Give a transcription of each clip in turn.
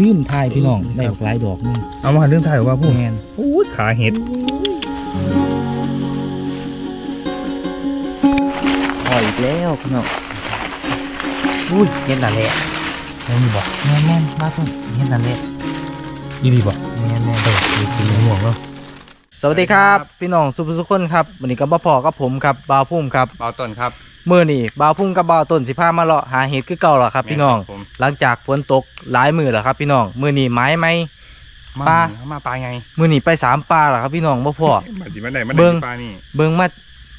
ลืมทายพี่น้องได้หลายดอกนึงเอามาหาเรื่องถ่ายว่าพูดแมนโอ้ยขาเห็ดพออีกแล้วพี่น้องอุ้ยเห็นนั่นแหละไม่มีบอกแมนแมนมาต้นเห็นนั่นแหละยี่ดีบอกแมนแมนเออกินห่วงแล้วสวัสดีครับ พี่น้องสุภสุขคนครับวันนี้ก็บ่พอกับผมครับบ่าวพุ่มครับ เบาต้นครับ มื้อนี้บ่าวพุ่มกับบ่าวต้นสิพามาเลาะหาเห็ดคือเก่าแล้วครับ พี่น้อง ผมหลังจากฝนตกหลายมื้อแล้วครับ พี่น้องมื้อนี้ไม้ไหมมาปลา มาปลาไงมื้อนี้ไปสามปลาแล้วครับ พี่น้องบ่พอ มาจิมาไหนมาเบิ่ง ปลานี่ เบิ่งมา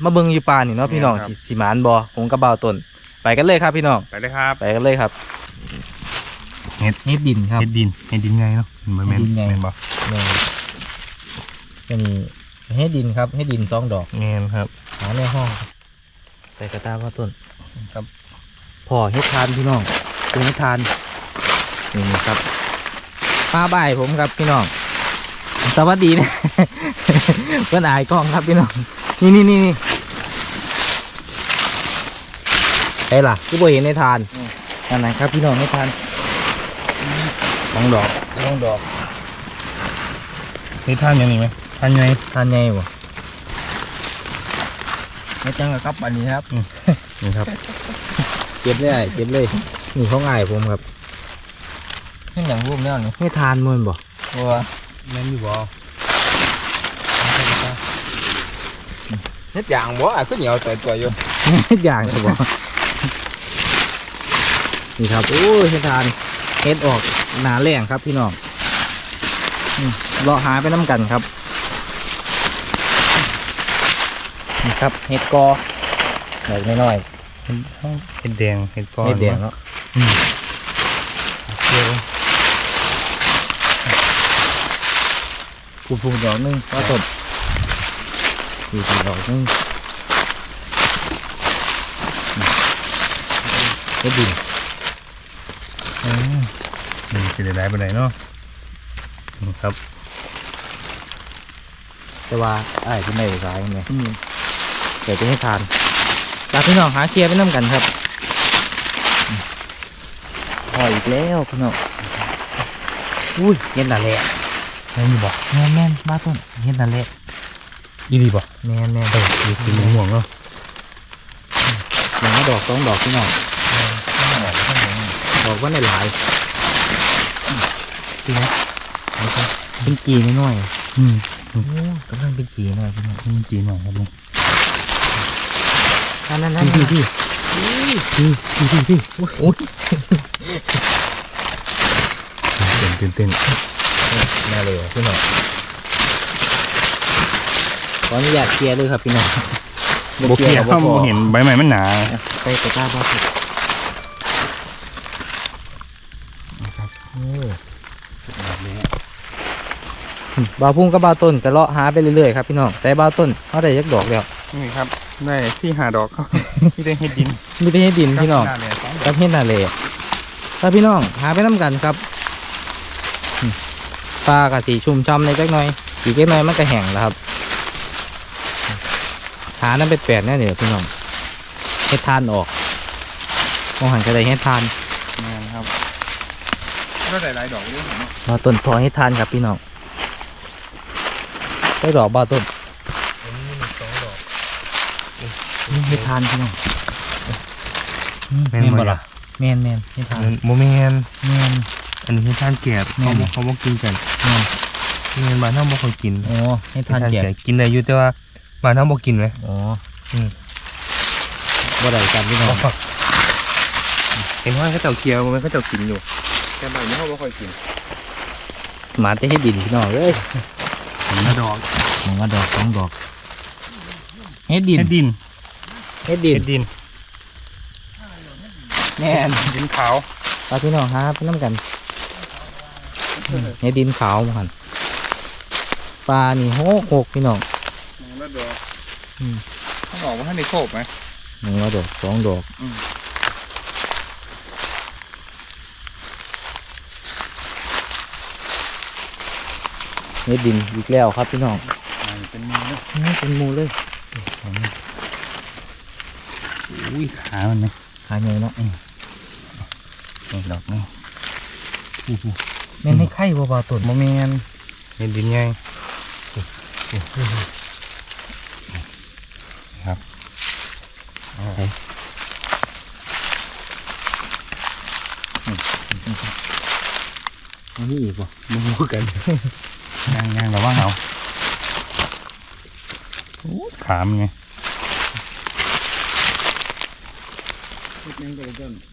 มาเบิ่งอยู่ป่านี่เนาะพี่น้องแม่นครับ สิสิหมานบ่ผมกับบ่าวต้นไปกันเลยครับพี่น้องไปเลยครับ ไปกันเลยครับเห็ดเฮ็ดดินครับ เห็ดดินเห็ดดินไงเนาะเหมือนแมนเห็ดดินไง แมนบอกนี่จะมีเฮ็ดดินครับเฮ็ดดินสองดอก แมนครับหาในห้องครับ ใส่กระตาบ่าวต้นครับพอเฮ็ดทานพี่น้องเป็นเฮ็ดทานนี่ครับมาบ่ายผมครับพี่น้องสวัสดีนะเพื่อนอายกล้องครับพี่น้องนี่นี่นี่นี่ไอ้ล่ะที่บ่เห็นในทานนั่นนะครับพี่น้องในทานสองดอกสองดอกเห็ดท่านยังนี่ไหมท่านไงทานไงบ่ ไม่จังกับอันนี้ครับนี่ครับ เก็บเลยเก็บเลยนี่เขาง่ายผมครับขึ้นอย่างรูปแล้วนี่ไม่ทานมันบ่วัวแมนอยู่บ่เฮ็ดอย่างบ่อะขึ้นเหนียวตัวตัวอยู่อย่างจะบอกนี่ครับโอ้ยให้ทานเฮ็ดออกหนาแรงครับพี่น้องอืมเลาะหาไปน้ำกันครับ นี่ครับเฮ็ดกอดอกน้อยเห็ดแดงเห็ดก้อๆนเฮ็ดแดงเนาะเดี๋ยวผูผูดอกหนึงว่าต้นผูผูดอกหนึงนี่เฮ็ดดินอืมนี่จะได้ได้ไปไหนเนาะนี่ครับแต่ว่าไอ้ายที่ไม่ได้ร้ายไงเดี๋ยวจะให้ทานลาพี่น้องหาเคลียร์ไปน้ำกันครับอืมพออีกแล้วพี่น้องอุ้ยเห็นนั่นแหละแมนอยู่บ่แม่นแม่นมาต้นเห็นนั่นแหละยี่ดีบ่แม่นแม่นเออกินห่วงแล้วอย่างละดอกสองดอกพี่น้องดอกว่าในหลายพี่นะเป็นจีน้อยอืมๆโอ้กำลังเป็นจีน้อยพี่น้องนี่จีนหน่อยครับลุง นั่นนั่นนั่นพี่พี่พี่พี่พี่พี่โอ้ยเต้นเต้นแม่เลยเหรอพี่น้องขออนุญาตเคลียร์เลยครับพี่น้องโบเกียบ่เขาพอเห็นใบไม้มันหนาไปตะกร้าบ้าครับโอ้บาวพุ่งกับบาวต้นก็เลาะหาไปเรื่อยๆครับพี่น้องแต่บาวต้นเขาได้ยักดอกแล้วนี่ครับ ได้ที่หาดอกเขาที่ได้เห็ดดินมีแต่เฮ็ดดินพี่น้องหาเลยสองดอกกับเฮ็ดนาเลถ้าพี่น้องหาไปน้ำกันครับอืมปลากะสีชุ่มช่ำในจักหน่อยอีกจักหน่อยมันก็แห้งแล้วครับ หานั่นเป็นแปดแน่เดี๋ยวพี่น้องเฮ็ดทานออกมองหันก็ได้เฮ็ดทานแม่นครับก็ได้หลายดอกด้วยเนาะบาต้นพอเฮ็ดทานครับพี่น้องได้ดอกบาต้น สองดอก นี่เฮ็ดทานพี่น้องแม่นบ่ล่ะแมนแมนเฮ็ดทานโมเมนแมนอันนี้เห็ดท่านแกบแม่เขานบ่เขาบอกกินกันแมนเงินบ้านเขาบ่เคยกินอ๋อเฮ็ดทานแก่กินได้อยู่แต่ว่าบ้านเขาบ่กินไหมอ๋ออมบ่ได้กันพี่น้องเห็นว่าเขาเจ้าเกียวมันเขาเจ้ากินอยู่แต่บ้านนี้เขาบ่ค่อยกินหมาจะเฮ็ดดินพี่น้องเอ้ยมาดอกมองว่าดอกสองดอกเฮ็ดดินเห็ดดิน เฮ็ดดินเห็ดดินแม่นดินขาวปลาพี่น้องหาไปน้ำกันเฮ็ดดินขาวมาหันปลานี่โหกหกพี่น้องมาดอกอืมเขาบอกว่าท่านในโคบไหมหนึ่งว่าดอกสองดอกอืมเฮ็ดดินอีกแล้วครับพี่น้องเป็นมือเนาะนี่เป็นหมูเลย อุ้ยขามันไหมหาใหญ่เนาะนี่ดอกนี่อู้หูแม่นให้ไข่บ่บ่ต้นโมเมนเห็นดินไงครับอันนี้อีกบ่มูกันย่างย่างระวังเอาโอ้ขามไง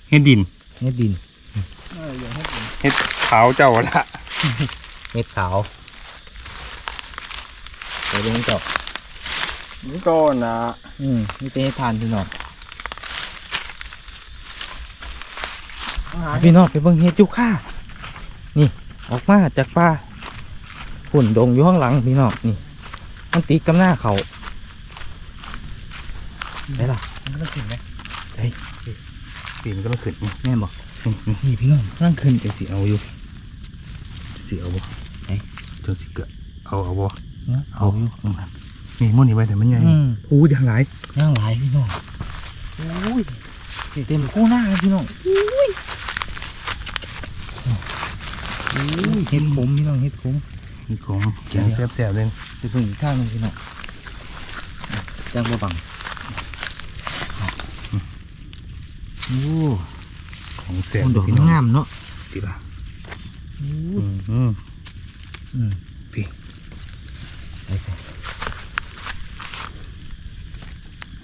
เฮ็ดดินเฮ็ดดินเฮ็ดขาวเจ้าละเม็ดขาวไปเบิ่งเจ้านี่ก็นะอืมนี่เป็นให้ทานพี่น้องพี่น้องไปเบิ่งเฮ็ดอยู่ค่านี่ออกมาจากป่าฝุ่นดงอยู่ข้างหลังพี่น้องนี่ มันติดกับหน้าเขาได้ล่ะมันก็ต้องขึ้นไหมเฮ้ย ปีนก็ต้องขึ้นนี่แม่นบอกนี่นี่นี่พี่น้องร่างขึ้นจะสิเอาอยู่จะสิเอาบ่เอ้ยจะสิเกะเอาเอาบ่เอาอยู่อืมนี่มุ่นนี่ไว้แต่มันใหญ่อืมอู้ยังหลายย่างหลายพี่น้องอุ้ยเต็มคู่หน้าเลยพี่น้องอุ้ยอุ้ยเห็ดขมพี่น้องเห็ดขมนี่ของแกงแซ่บๆเลยไปเพิ่งอีกข้างหนึงพี่น้องจังบ่บัง โอ้ของแซ่บมันดอกพี่น้องงามเนาะติล่ะอือืมอืมมพี่ไปสิ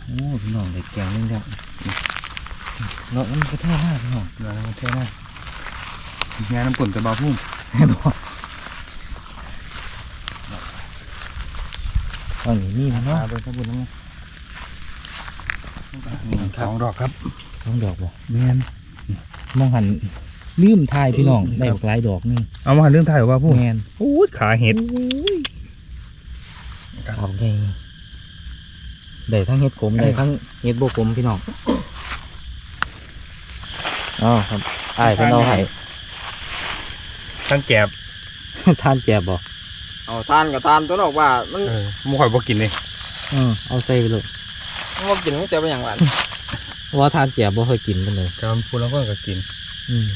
โอ้พี่น้องได้แกงนึงแล้วเนาะมันก็แท้หน้าพี่น้องแล้วมันแท้นะงานน้ำปุ่นกระบาพุ่มแม่นบ่ตอนนี้นี่มันมาเนาะเบิ่งข้างบนนั่นไงนี่สองดอกครับ ต้องดอกบ่แม่นมองหันลืมทายพี่น้องได้ออกหลายดอกหนึงเอามาเรื่องถ่ายว่าพุ่มแมนโอ้ยขาเห็ดออกใหญ่ได้ทั้งเห็ดขมได้ทั้งเห็ดโบกลมพี่น้องอ๋อครับอ้ายเพิ่นเอาให้ทั้งแกบทานแจบบ่เอาทานกับทานตัวดอกว่ามันเออมุข่อยบ่กินเลยเออเอาใส่ไปเลยมันบ่กินมันจะเป็นอย่างไร ว่าทานแจบบ่เคยกินกันเลยจำพูดแล้วก็ก็กิน อืม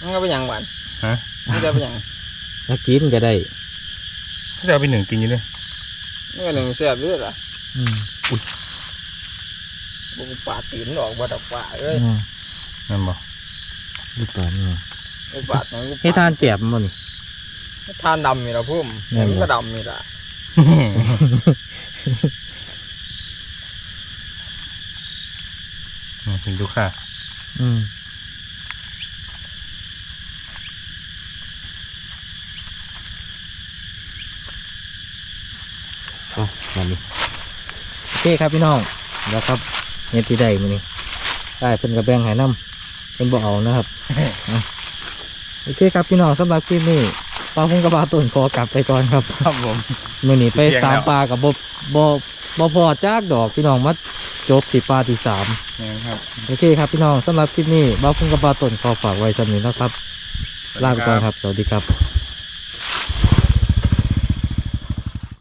มันก็เป็นอย่างหวานฮะมันจะเป็นอย่างแล้วกินก็ได้ถ้าจะเอาไปหนึ่งกินอยู่เลยมันก็หนึ่งเสียบด้วยล่ะอืมบุกป่าตีนดอกบ่ดอกป่าเอ้ยอืมนั่นบ่ดูก่อนนี่บุกป่าตรงนี้ให้ทานแจบมันบ่นี่ทานดำมีละพุ่มแม่นบ่มันก็ดำมีละ เห็นดูค่ะ อืมเอามานี่โอเคครับพี่น้องแล้วครับเฮ็ดที่ใดมื้อนี้ได้เพิ่นก็แบ่งให้นํเพิ่นบ่เอานะครับอะโอเคครับพี่น้องสำหรับคลิปนี้ปลาพุงกระบาต้นขอกลับไปก่อนครับ ครับผมมื่อนี้ไปเที่ยงแล้วตามปลากับบ่บ่บ่พอจากดอกพี่น้องมา จบที่ปลาที่สามนี่ครับโอเคครับพี่น้องสำหรับคลิปนี้บ้าพุ่งกับปลาต้นขอฝากไว้สำนี้นะครับลาไปก่อนครับสวัสดีครับ